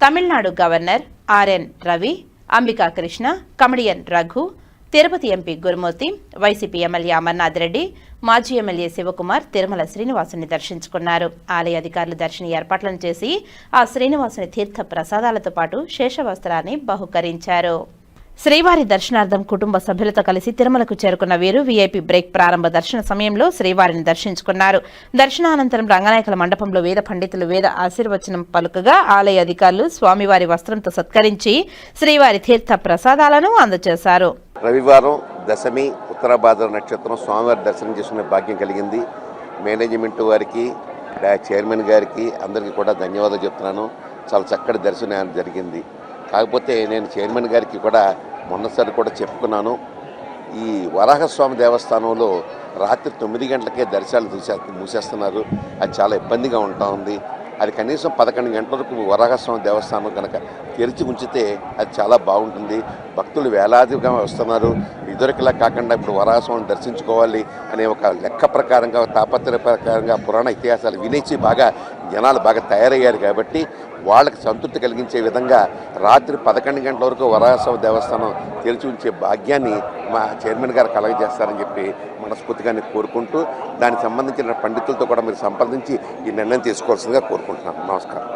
Tamil Nadu governor RN Ravi Ambika Krishna comedian Raghu Tirupati MP Gurumurthy YCP MLA Amarnath Reddy మాజీ MLA Shivakumar Tirumala శ్రీనివాసుని దర్శించుకున్నారు. ఆలయ అధికారులు దర్శన ఏర్పాట్లను చేసి ఆ శ్రీనివాసుని తీర్థ ప్రసాదాలతో పాటు శేషవస్త్రాన్ని బహుకరించారు. శ్రీవారి దర్శనార్థం కుటుంబ సభ్యులతో కలిసి తిరుమలకు చేరుకున్న వీరు వీఐపీ బ్రేక్ ప్రారంభ దర్శన సమయంలో శ్రీవారిని దర్శించుకున్నారు. దర్శనానంతరం రంగనాయకుల మండపంలో వేద పండితులు వేద ఆశీర్వచనం పలుకగా ఆలయ అధికారులు స్వామివారి వస్త్రంతో సత్కరించి శ్రీవారి తీర్థ ప్రసాదాలను అందజేశారు. రవివారం దశమి ఉత్తరాభాద్ర నక్షత్రం స్వామివారి దర్శనం చేసుకునే భాగ్యం కలిగింది. మేనేజ్మెంట్ వారికి చైర్మన్ గారికి అందరికీ కూడా ధన్యవాదాలు చెప్తున్నాను. చాలా చక్కటి దర్శనం జరిగింది. కాకపోతే నేను చైర్మన్ గారికి కూడా మొన్నసారి కూడా చెప్పుకున్నాను. ఈ వరాహస్వామి దేవస్థానంలో రాత్రి తొమ్మిది గంటలకే దర్శనాలు తీసే మూసేస్తున్నారు. అది చాలా ఇబ్బందిగా ఉంటా ఉంది. అది కనీసం పదకొండు గంటల వరకు వరాహస్వామి దేవస్థానం కనుక తెరిచి ఉంచితే అది చాలా బాగుంటుంది. భక్తులు వేలాదిగా వస్తున్నారు. ఇదివరకులా కాకుండా ఇప్పుడు వరాహస్వామిని దర్శించుకోవాలి అనే ఒక లెక్క ప్రకారంగా తాపత్రయ ప్రకారంగా పురాణ ఇతిహాసాలు వినేసి బాగా జనాలు బాగా తయారయ్యారు కాబట్టి వాళ్ళకి సంతృప్తి కలిగించే విధంగా రాత్రి పదకొండు గంటల వరకు వరాహస్వామి దేవస్థానం తెరిచి ఉంచే భాగ్యాన్ని మా చైర్మన్ గారు కలగజేస్తారని చెప్పి మనస్ఫూర్తిగా కోరుకుంటూ దానికి సంబంధించిన పండితులతో కూడా మీరు సంప్రదించి ఈ నిర్ణయం తీసుకోవాల్సిందిగా కోరుకుంటున్నాను నమస్కారం.